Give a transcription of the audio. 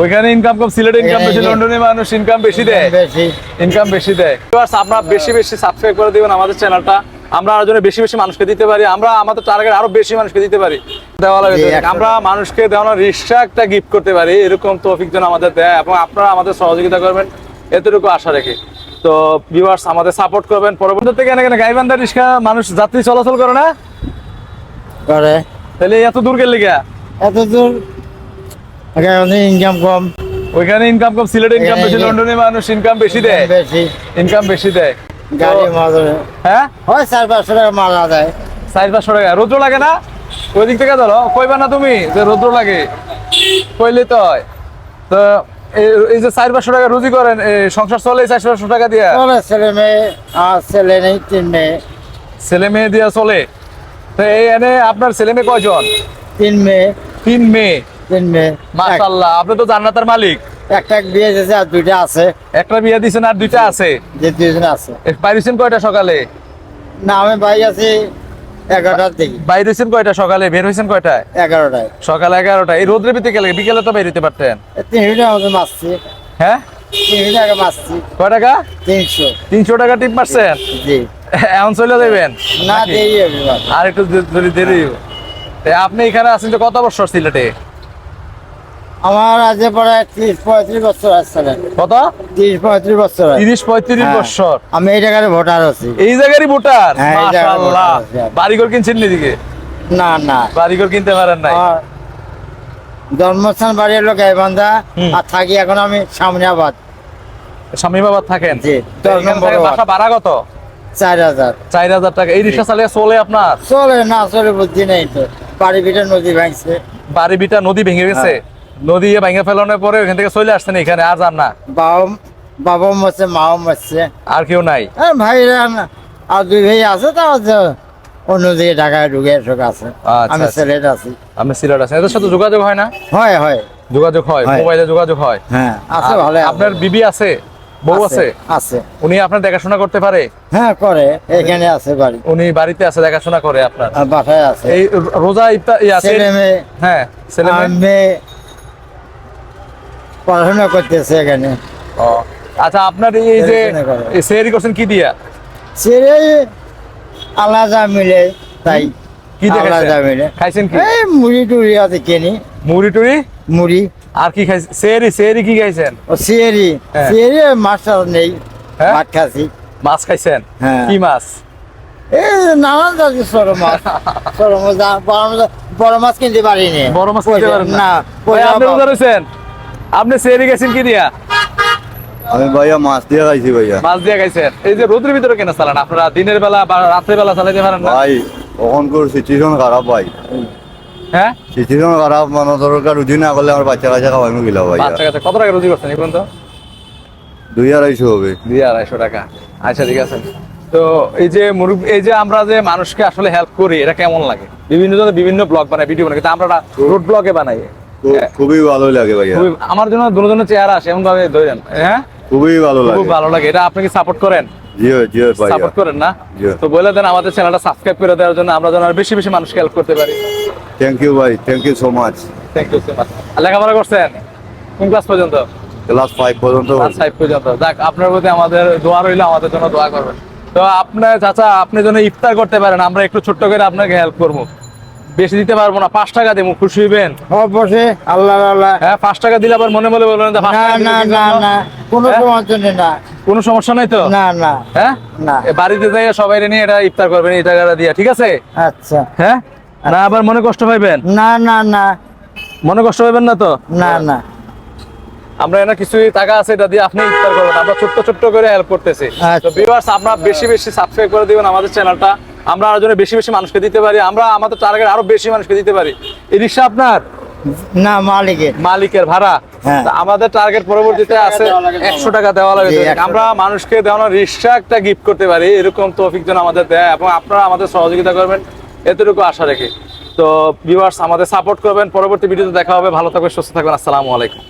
ওইখানে ইনকাম কম সিলেটে ইনকাম বেশি লন্ডনে মানুষ ইনকাম বেশি দেয়। ইনকাম বেশি। দেয়। আপনারা বেশি বেশি সাবস্ক্রাইব করে দিবেন আমাদের চ্যানেলটা আমরা আরও জন্য বেশি বেশি মানুষকে দিতে পারি। আমরা আমাদের টার্গেট আরও বেশি মানুষকে দিতে পারি। দেওয়া লাগে আমরা মানুষকে দেওয়ানোর রিক্সা একটা গিফট করতে পারি। এরকম তৌফিক যেন আমাদের দেয় এবং আপনারা আমাদের সহযোগিতা করবেন। এতটুকু আশা রেখে। তো ভিউয়ার্স আমাদের সাপোর্ট করবেন। পরবর্তী থেকে এখানে গাইবান্ধা রিক্সা মানুষ যাত্রী চলাচল করে না? করে। তাহলে এত দূর গেলে এত দূর এখানে ইনকাম কম ওইখানে ইনকাম কম সিলেটে ইনকাম বেশি লন্ডনে মানুষ ইনকাম বেশি দেয়? বেশি। ইনকাম বেশি দেয়। গাড়ি মাঝে হ্যাঁ? হয় চার পাঁচশো টাকা মারা যায় চার পাঁচশো টাকা। রৌদ্র লাগে না? ওই দিক থেকে ধরো। কইবা না তুমি যে রৌদ্র লাগে? কইলে তো হয়। তো এই- যে চার পাঁচশো টাকা রুজি করেন এই সংসার চলে চারশো পাঁচশো টাকা দিয়ে? ছেলে মেয়ে আর ছেলে নেই তিন মেয়ে। ছেলে মেয়ে দিয়া চলে? তো এই এনে আপনার ছেলে মেয়ে কয়জন? তিন মেয়ে। তিন মেয়ে। তিন মেয়ে মাশাল্লাহ আপনি তো জান্নাতের মালিক। একটা বিয়ে দিয়েছে আর দুইটা আছে। একটা বিয়ে দিছেন আর দুইটা আছে। যে দুইজন আছে। কয়টা সকালে? না আমি ভাই আছি এগারোটার দিকে। বাইরেছেন কয়টা সকালে? বের হয়েছেন কয়টায়? এগারোটায়। সকাল এগারোটা এই রোদ্রে বিতে গেলে বিকেলে তো বের হইতে পারতেন। আমাদের মারছি। হ্যাঁ? মারছি। কয় টাকা? তিনশো। তিনশো টাকা টিপ মারছেন? জি। এখন চলে যাবেন? না দেরি আর একটু দেরি। আপনি এখানে আছেন যে কত বছর সিলেটে? আমার আজ পরে ত্রিশ পঁয়ত্রিশ বছর আসছিলেন কত? ত্রিশ পঁয়ত্রিশ বছর। তিরিশ পঁয়ত্রিশ হ্যাঁ। বছর। আমি এই জায়গায় ভোটার আছি। এই জায়গারই ভোটার? হ্যাঁ, জায়গার আছি। বাড়িঘর কিনছেন এদিকে? না না। বাড়িঘর কিনতে পারেন আমার জন্মস্থান বাড়ি হলো গাইবান্ধা আর থাকি এখন আমি সামনিয়াবাদ স্বামী বাবা থাকেন? জি। বাসা ভাড়া কত? চার হাজার। চার হাজার টাকা। এই রিক্সা চালিয়ে চলে আপনার? চলে না চলে বুদ্ধি নেই তো। বাড়ি ভিতরে নদী ভাঙছে। বাড়ি বিটা নদী ভেঙে গেছে? হ্যাঁ। নদী ভেঙে ফেলানোর পরে ওখান থেকে চলে আসছেন এখানে আর যান না। বাবা বাবাও মরছে মাও মরছে। আর কেউ নাই? আর ভাইরা আর দুই ভাই আছে তাও যে অন্য ঢাকায় ঢুকে এসব আছে আচ্ছা, আমি আচ্ছা। সিলেট আছি। আমি সিলেট আছেন। এদের সাথে যোগাযোগ হয় না? হয় হয়। যোগাযোগ হয়। মোবাইলে যোগাযোগ হয়। হ্যাঁ আছে ভালো আপনার বিবি আছে? বউ আছে আছে? উনি আপনার দেখাশোনা করতে পারে? হ্যাঁ করে এখানে আছে বাড়ি। উনি বাড়িতে আছে দেখাশোনা করে আপনার। বাসায় আছে। এই রোজা ইফতার আছে? ছেলে মেয়ে। হ্যাঁ ছেলে মেয়ে? পড়াশোনা করতেছে এখানে। আচ্ছা আপনার এই যে সেহরি করছেন কি দিয়া? আল্লাহ যা মিলে তাই। কি আল্লাহ মিলে। খাইছেন কি? এই মুড়ি টুড়ি আছে কিনি। মুড়ি টুড়ি? মুড়ি। আর কি খাইছেন? সেহরি সেহরি কি খাইছেন? ও সিয়েরি হ্যাঁ। সিয়েরি মাছ নেই। হ্যাঁ? ভাত খাসি মাছ খাইছেন? হ্যাঁ। কি মাছ? এই নানান জাতির সরো মাছ। সরো মাছ দা- বড় মাছ- মাছ কিনতে পারিনি। বড় মাছ পয়সা- পারেন না? আপনি রোজা রয়েছেন আপনি সেহরি গেছেন কি দিয়া? আমি ভাইয়া মাছ দিয়ে খাইছি ভাইয়া। মাছ দিয়ে খাইছেন। এই যে রোদের ভিতরে কেন চালান আপনারা? দিনের বেলা বা রাত্রের বেলা চালাইতে পারেন না? ভাই ওখানকার সিচুয়েশন খারাপ ভাই। হ্যাঁ? সিচুয়েশন খারাপ মানে দরকার রুজি না করলে আমার বাচ্চা কাচ্চা খাওয়ানো গেল ভাইয়া। বাচ্চা কাচ্চা কত টাকা রুজি করছেন এই পর্যন্ত? দুই আড়াইশো হবে। দুই আড়াইশো টাকা। আচ্ছা ঠিক আছে। তো এই যে মুরগ এই যে আমরা যে মানুষকে আসলে হেল্প করি এটা কেমন লাগে? বিভিন্ন জনের বিভিন্ন ব্লগ বানাই ভিডিও বানাই কিন্তু আমরা রোড ব্লগে বানাই। খুবই ভালো লাগে ভাইয়া। আমার জন্য দুজনের চেহারা আসে এমন ভাবে ধরেন হ্যাঁ? খুবই ভালো লাগে। খুব ভালো লাগে। এটা আপনি কি সাপোর্ট করেন? জিও জিও ভাইয়া। সাপোর্ট করেন না? তো বলে দেন আমাদের চ্যানেলটা সাবস্ক্রাইব করে দেওয়ার জন্য আমরা যেন আর বেশি বেশি মানুষকে হেল্প করতে পারি। থ্যাংক ইউ ভাই thank you so much thank you so much লেখাপড়া করছেন? কোন ক্লাস পর্যন্ত? ক্লাস ফাইভ পর্যন্ত ক্লাস ফাইভ পর্যন্ত। যাক আপনার প্রতি আমাদের দোয়া রইল আমাদের জন্য দোয়া করবেন। তো আপনার চাচা আপনি যেন ইফতার করতে পারেন আমরা একটু ছোট্ট করে আপনাকে হেল্প করব। বেশি দিতে পারব না পাঁচ টাকা দেবো খুশি হইবেন? অবশ্যই আল্লাহ আল্লাহ হ্যাঁ পাঁচ টাকা দিলে আবার মনে মনে বলবেন না না না না কোনো হ্যাঁ? সময় জন্য না। কোনো সমস্যা নাই তো? না না। হ্যাঁ? না। এ বাড়িতে যাই সবাই নিয়ে এটা ইফতার করবেন এই টাকাটা দিয়া ঠিক আছে? আচ্ছা। হ্যাঁ? না আবার মনে কষ্ট পাইবেন? না না না। মনে কষ্ট পাইবেন না তো? না না। আমরা এখানে কিছু টাকা আছে এটা দিয়ে আপনি ইফতার করবেন। আমরা ছোট্ট ছোট্ট করে হেল্প করতেছি। আচ্ছা। তো ভিউয়ার্স আপনারা বেশি বেশি সাবস্ক্রাইব করে দিবেন আমাদের চ্যানেলটা আমরা আরও জন্য বেশি বেশি মানুষকে দিতে পারি আমরা আমাদের টার্গেট আরও বেশি মানুষকে দিতে পারি। এই রিক্সা আপনার? না মালিকের। মালিকের ভাড়া? হ্যাঁ। আমাদের টার্গেট পরবর্তীতে আছে একশো টাকা দেওয়া লাগে আমরা মানুষকে দেওয়ানোর রিক্সা একটা গিফট করতে পারি এরকম তৌফিক যেন আমাদের দেয় এবং আপনারা আমাদের সহযোগিতা করবেন। এতটুকু আশা রেখে। তো ভিউয়ার্স আমাদের সাপোর্ট করবেন। পরবর্তী ভিডিওতে দেখা হবে। ভালো থাকবেন সুস্থ থাকবেন। আসসালামু আলাইকুম।